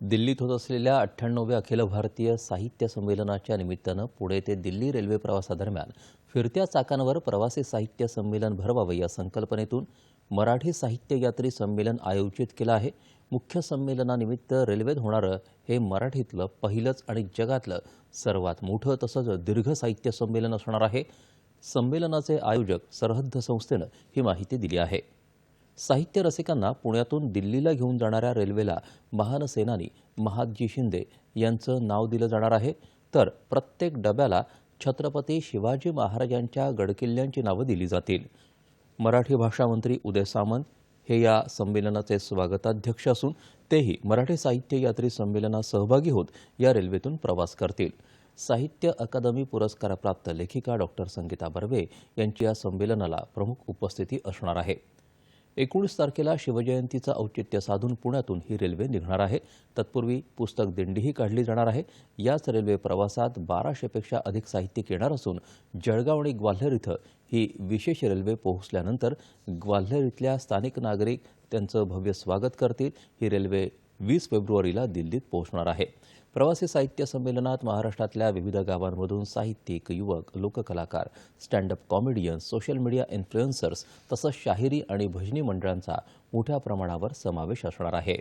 दिल्लीत होत असलेल्या अठ्ठ्याण्णव्या अखिल भारतीय साहित्य संमेलनाच्या निमित्तानं पुणे ते दिल्ली रेल्वे प्रवासादरम्यान फिरत्या चाकांवर प्रवासी साहित्य संमेलन भरवावं या संकल्पनेतून मराठी साहित्य यात्री संमेलन आयोजित केलं आहे. मुख्य संमेलनानिमित्त रेल्वेत होणारं हे मराठीतलं पहिलंच आणि जगातलं सर्वात मोठं तसंच दीर्घ साहित्य संमेलन असणार आहे. संमेलनाचे आयोजक सरहद्द संस्थेनं ही माहिती दिली आहे. साहित्य रसिकांना पुण्यातून दिल्लीला घेऊन जाणाऱ्या रेल्वेला महान सेनानी महादजी शिंदे यांचं नाव दिलं जाणार आहे. तर प्रत्येक डब्याला छत्रपती शिवाजी महाराजांच्या गडकिल्ल्यांची नावं दिली जातील. मराठी भाषा मंत्री उदय सामंत हे या संमेलनाचे स्वागताध्यक्ष असून तेही मराठी साहित्य यात्री संमेलनात सहभागी होत या रेल्वेतून प्रवास करतील. साहित्य अकादमी पुरस्कारप्राप्त लेखिका डॉक्टर संगीता बर्वे यांची या संमेलनाला प्रमुख उपस्थिती असणार आहे. एकोणीस तारखेला शिवजयंतीचं औचित्य साधून पुण्यातून ही रेल्वे निघणार आहे. तत्पूर्वी पुस्तक दिंडीही काढली जाणार आहे. याच रेल्वे प्रवासात बाराशेपेक्षा अधिक साहित्यिक येणार असून जळगाव आणि ग्वाल्हेर इथं ही विशेष रेल्वे पोहोचल्यानंतर ग्वाल्हेर इथल्या स्थानिक नागरिक त्यांचं भव्य स्वागत करतील. ही रेल्वे वीस फेब्रुवारीला दिल्लीत पोहोचणार आहे. प्रवासी साहित्य संमेलनात महाराष्ट्रातल्या विविध गावांमधून साहित्यिक युवक लोककलाकार stand up comedians social media influencers तसंच शाहिरी आणि भजनी मंडळांचा मोठ्या प्रमाणावर समावेश असणार आहे.